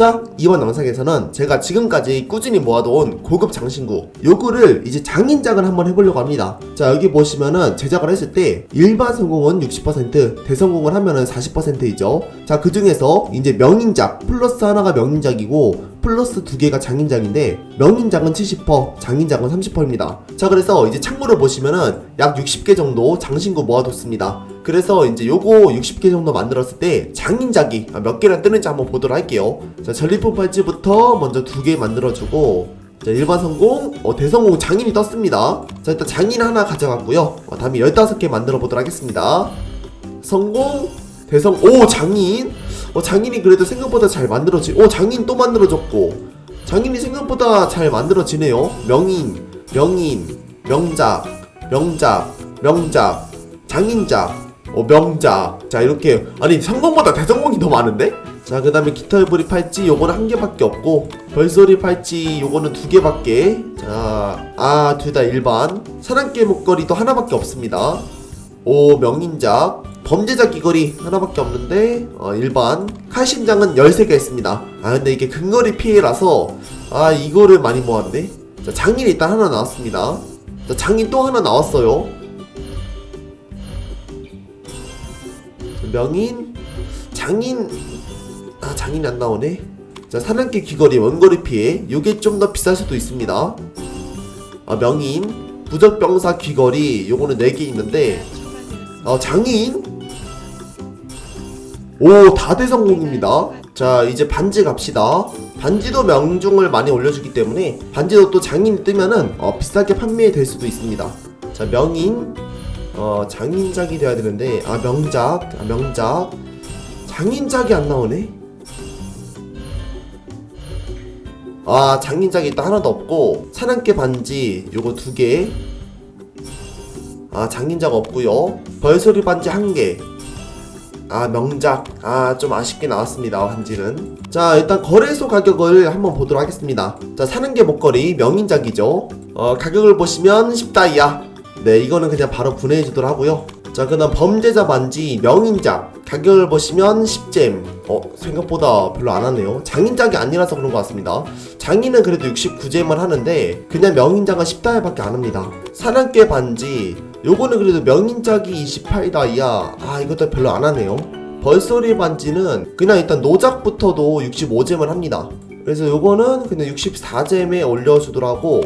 자 이번 영상에서는 제가 지금까지 꾸준히 모아둬온 고급 장신구 요거를 이제 장인작을 한번 해보려고 합니다. 자 여기 보시면은 제작을 했을 때 일반 성공은 60% 대성공을 하면은 40%이죠. 자 그 중에서 이제 명인작 플러스 하나가 명인작이고 플러스 두 개가 장인작인데 명인작은 70% 장인작은 30%입니다 자 그래서 이제 창문을 보시면은 약 60개 정도 장신구 모아뒀습니다 그래서 이제 요거 60개 정도 만들었을 때 장인작이 몇 개나 뜨는지 한번 보도록 할게요. 자, 전리품 팔찌부터 먼저 두 개 만들어주고 자, 일반 성공, 어, 대성공 장인이 떴습니다. 자, 일단 장인 하나 가져갔고요. 어, 다음에 15개 만들어 보도록 하겠습니다. 성공, 대성, 오, 장인! 어, 장인이 그래도 생각보다 잘 만들어지, 오, 장인 또 만들어졌고, 장인이 생각보다 잘 만들어지네요. 명인, 명인, 명작, 명작, 명작, 장인작, 어, 명작. 자, 이렇게. 아니, 성공보다 대성공이 더 많은데? 자, 그 다음에 깃털부리 팔찌, 요거는 한 개밖에 없고, 벌소리 팔찌, 요거는 두 개밖에. 자, 아, 둘 다 일반. 사랑개 목걸이도 하나밖에 없습니다. 오, 명인작. 범죄자 귀걸이 하나밖에 없는데, 어, 일반. 칼신장은 13개 있습니다. 아, 근데 이게 근거리 피해라서, 아, 이거를 많이 모았네. 자, 장인 일단 하나 나왔습니다. 자, 장인 또 하나 나왔어요. 명인 장인 아 장인이 안 나오네 자 사랑개 귀걸이 원거리 피해 요게 좀 더 비쌀 수도 있습니다 아 명인 부적병사 귀걸이 요거는 4개 있는데 어 장인 오 다대성공입니다. 자 이제 반지 갑시다. 반지도 명중을 많이 올려주기 때문에 반지도 또 장인이 뜨면은 어, 비싸게 판매될 수도 있습니다. 자 명인. 어 장인작이 돼야 되는데 아 명작 아 명작. 장인작이 안 나오네? 아 장인작이 일단 하나도 없고 사냥개 반지 요거 두 개 아 장인작 없고요. 벌소리 반지 한 개 아 명작. 아 좀 아쉽게 나왔습니다 반지는 자 일단 거래소 가격을 한번 보도록 하겠습니다. 자 사는 게 목걸이 명인작이죠. 어 가격을 보시면 10다이아 네 이거는 그냥 바로 분해해 주도록 하고요. 자 그다음 범죄자 반지 명인작. 가격을 보시면 10잼. 어 생각보다 별로 안 하네요. 장인작이 아니라서 그런 것 같습니다. 장인은 그래도 69잼을 하는데 그냥 명인작은 10다이밖에 안 합니다. 사냥개 반지 요거는 그래도 명인작이 28다이야 아 이것도 별로 안 하네요. 벌소리 반지는 그냥 일단 노작부터도 65잼을 합니다. 그래서 요거는 그냥 64잼에 올려주도록 하고.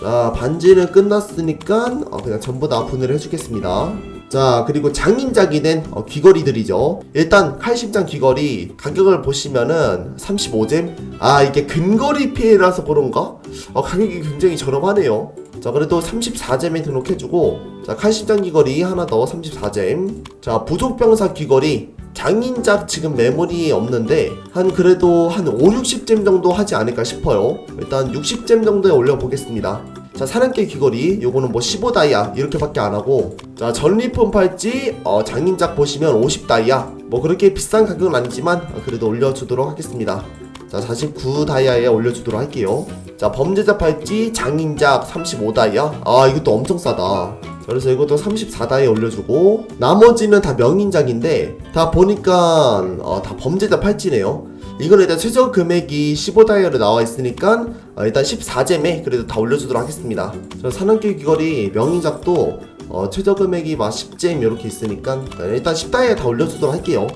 자 반지는 끝났으니까 어, 그냥 전부 다 분해를 해주겠습니다. 자 그리고 장인작이 된 어, 귀걸이들이죠. 일단 칼심장 귀걸이 가격을 보시면은 35잼? 아 이게 근거리 피해라서 그런가? 어, 가격이 굉장히 저렴하네요 자 그래도 34잼에 등록해주고 자 칼심장 귀걸이 하나 더 34잼. 자 부족병사 귀걸이 장인작 지금 메모리 없는데 한 그래도 한 5, 60잼 정도 하지 않을까 싶어요. 일단 60잼 정도에 올려보겠습니다. 자 사냥개 귀걸이 요거는 뭐 15다이아 이렇게밖에 안하고 자 전리품 팔찌 어, 장인작 보시면 50다이아. 뭐 그렇게 비싼 가격은 아니지만 어, 그래도 올려주도록 하겠습니다 자 49 다이아에 올려주도록 할게요. 자 범죄자 팔찌 장인작 35 다이아. 아 이것도 엄청 싸다. 자, 그래서 이것도 34 다이에 올려주고 나머지는 다 명인작인데 다 보니까 어, 다 범죄자 팔찌네요. 이건 일단 최저 금액이 15다이어로 나와 있으니까 어, 일단 14잼에 그래도 다 올려주도록 하겠습니다. 저 사냥길 귀걸이 명인작도 어, 최저 금액이 막 10잼 이렇게 있으니까 어, 일단 10다이아 다 올려주도록 할게요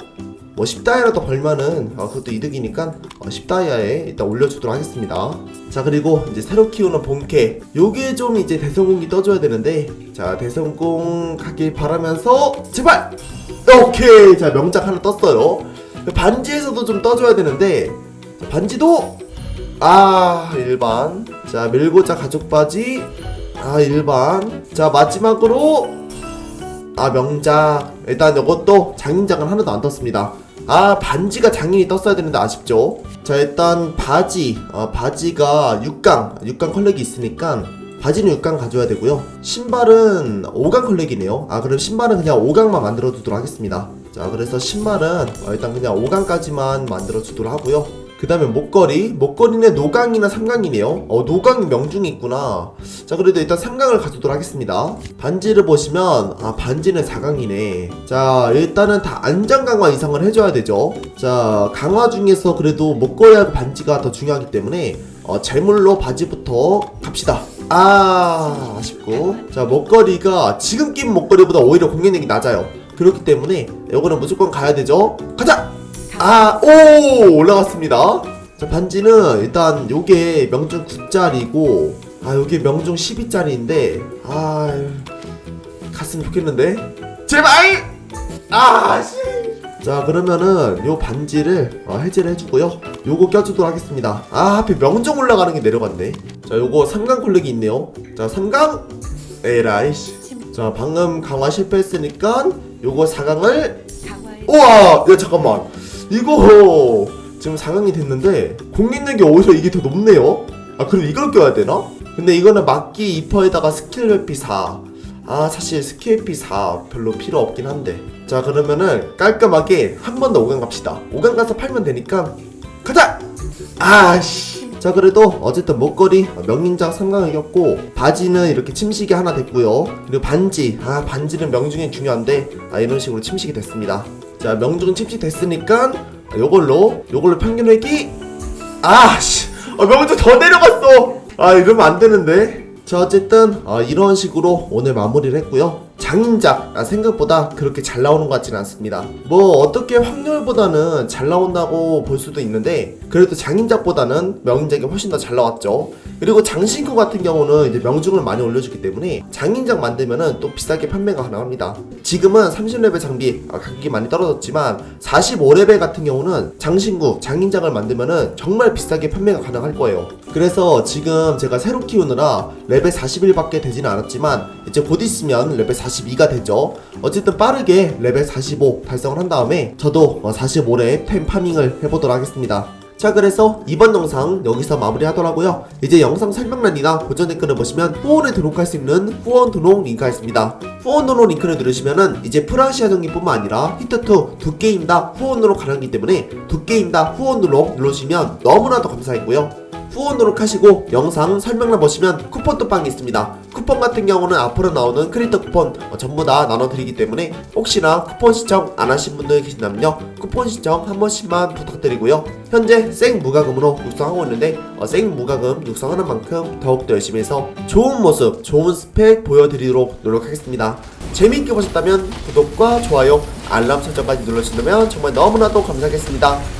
뭐 10다이아라도 벌면은 어, 그것도 이득이니까 어, 10다이아에 일단 올려주도록 하겠습니다. 자 그리고 이제 새로 키우는 본캐. 요게 좀 이제 대성공이 떠줘야 되는데 자 대성공 가길 바라면서 제발! 오케이! 자 명작 하나 떴어요. 반지에서도 좀 떠줘야 되는데 자, 반지도? 아 일반. 자 밀고자 가죽 바지. 아 일반. 자 마지막으로 아 명작. 일단 이것도 장인작은 하나도 안 떴습니다 아 반지가 장인이 떴어야 되는데 아쉽죠? 자 일단 바지. 어, 바지가 6강 6강 컬렉이 있으니까 바지는 6강 가져야 되고요. 신발은 5강 컬렉이네요. 아 그럼 신발은 그냥 5강만 만들어 두도록 하겠습니다. 자 그래서 신발은 어, 일단 그냥 5강까지만 만들어 주도록 하고요 그 다음에 목걸이? 목걸이는 노강이나 삼강이네요. 어 노강이 명중이 있구나. 자 그래도 일단 삼강을 가져도록 하겠습니다. 반지를 보시면 아 반지는 4강이네. 자 일단은 다 안장 강화 이상을 해줘야 되죠. 자 강화 중에서 그래도 목걸이하고 반지가 더 중요하기 때문에 어 재물로 바지부터 갑시다. 아 아쉽고. 자 목걸이가 지금 낀 목걸이보다 오히려 공격력이 낮아요. 그렇기 때문에 이거는 무조건 가야 되죠. 가자 아, 오! 올라갔습니다. 자, 반지는 일단 요게 명중 9짜리고, 아, 요게 명중 12짜리인데, 아, 갔으면 좋겠는데? 제발! 아, 씨! 자, 그러면은 요 반지를 어, 해제를 해주고요. 요거 껴주도록 하겠습니다. 아, 하필 명중 올라가는 게 내려갔네. 자, 요거 3강 콜렉이 있네요. 자, 3강! 에라이씨. 자, 방금 강화 실패했으니까 요거 4강을 우와! 야 잠깐만 이거 지금 4강이 됐는데 공격력이 오히려 이게 더 높네요? 아 그럼 이걸 껴야 되나? 근데 이거는 막기 2퍼에다가 스킬 회피 4 아 사실 스킬 회피 4 별로 필요 없긴 한데. 자 그러면은 깔끔하게 한 번 더 5강 갑시다. 5강 가서 팔면 되니까 가자! 아씨. 자 그래도 어쨌든 목걸이 명인장 3강을 이겼고 바지는 이렇게 침식이 하나 됐고요. 그리고 반지. 아 반지는 명중이 중요한데 아 이런 식으로 침식이 됐습니다 자 명중 침식 됐으니까 요걸로 요걸로 평균 회기. 아씨 아, 명중 더 내려갔어. 아 이러면 안 되는데. 자 어쨌든 어, 이런 식으로 오늘 마무리를 했고요. 장인작 아, 생각보다 그렇게 잘 나오는 것 같지는 않습니다. 뭐 어떻게 확률보다는 잘 나온다고 볼 수도 있는데 그래도 장인작보다는 명인작이 훨씬 더 잘 나왔죠 그리고 장신구 같은 경우는 이제 명중을 많이 올려주기 때문에 장인작 만들면은 또 비싸게 판매가 가능합니다 지금은 30레벨 장비 아, 가격이 많이 떨어졌지만 45레벨 같은 경우는 장신구 장인작을 만들면은 정말 비싸게 판매가 가능할 거예요 그래서 지금 제가 새로 키우느라 레벨 41밖에 되지는 않았지만 이제 곧 있으면 레벨 42가 되죠. 어쨌든 빠르게 레벨 45 달성을 한 다음에 저도 45렙 템 파밍을 해보도록 하겠습니다. 자 그래서 이번 영상 여기서 마무리 하더라고요. 이제 영상 설명란이나 고전 댓글을 보시면 후원을 등록할 수 있는 후원 등록 링크가 있습니다. 후원 등록 링크를 누르시면은 이제 프라시아 경기뿐만 아니라 히트2 두 게임 다 후원으로 가능하기 때문에 두 게임 다 후원 등록 누르시면 너무나도 감사했고요. 후원 등록하시고 영상 설명란 보시면 쿠폰 톡방이 있습니다. 쿠폰 같은 경우는 앞으로 나오는 크리에이터 쿠폰 어, 전부 다 나눠드리기 때문에 혹시나 쿠폰 신청 안 하신 분들 계신다면요 쿠폰 신청 한 번씩만 부탁드리고요. 현재 생 무과금으로 육성하고 있는데 어, 생 무과금 육성하는 만큼 더욱더 열심히 해서 좋은 모습, 좋은 스펙 보여드리도록 노력하겠습니다. 재미있게 보셨다면 구독과 좋아요, 알람 설정까지 눌러주시면 정말 너무나도 감사하겠습니다.